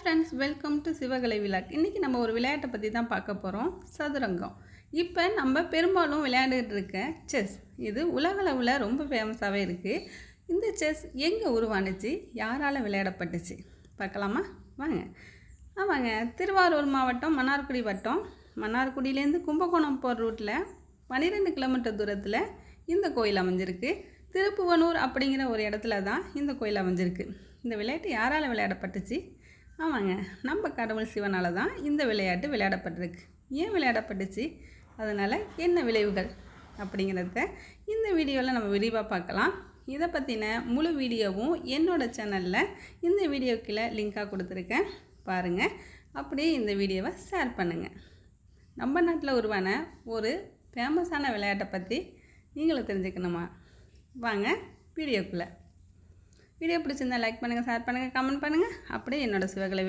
Friends welcome to Sivakalai விழாக் இன்றைக்கி நம்ம ஒரு விளையாட்டை பற்றி தான் பார்க்க போகிறோம் சதுரங்கம். இப்போ நம்ம பெரும்பாலும் விளையாண்டுட்டு இருக்க செஸ். இது உலகளவில் ரொம்ப ஃபேமஸாகவே இருக்குது இந்த செஸ் எங்கே உருவானுச்சு? யாரால் விளையாடப்பட்டுச்சு? பார்க்கலாமா? வாங்க. ஆமாங்க திருவாரூர் மாவட்டம் மன்னார்குடி வட்டம். மன்னார்குடியிலேருந்து கும்பகோணம் போகிற ரூட்டில் பன்னிரெண்டு கிலோமீட்டர் தூரத்தில் இந்த கோயில் அமைஞ்சிருக்கு. திருப்புவனூர் அப்படிங்கிற ஒரு இடத்துல தான் இந்த கோயில் அமைஞ்சிருக்கு. இந்த விளையாட்டு யாரால் விளையாடப்பட்டுச்சு? ஆமாங்க. நம்ம கடவுள் சிவனால் தான் இந்த விளையாட்டு விளையாடப்பட்டிருக்கு. ஏன் விளையாடப்பட்டுச்சு? அதனால் என்ன விளைவுகள் அப்படிங்கிறத இந்த வீடியோவில் நம்ம விரிவாக பார்க்கலாம். இதை பற்றின முழு வீடியோவும் என்னோடய சேனலில் இந்த வீடியோ கீழே லிங்காக கொடுத்துருக்கேன். பாருங்கள் அப்படியே இந்த வீடியோவை ஷேர் பண்ணுங்கள் நம்ம நாட்டில் உருவான ஒரு ஃபேமஸான விளையாட்டை பற்றி நீங்களும் தெரிஞ்சுக்கணுமா? வாங்க வீடியோக்குள்ளே. வீடியோ பிடிச்சிருந்தா லைக் பண்ணுங்கள் ஷேர் பண்ணுங்கள் கமெண்ட் பண்ணுங்கள் அப்படியே என்னோடய சிவகலை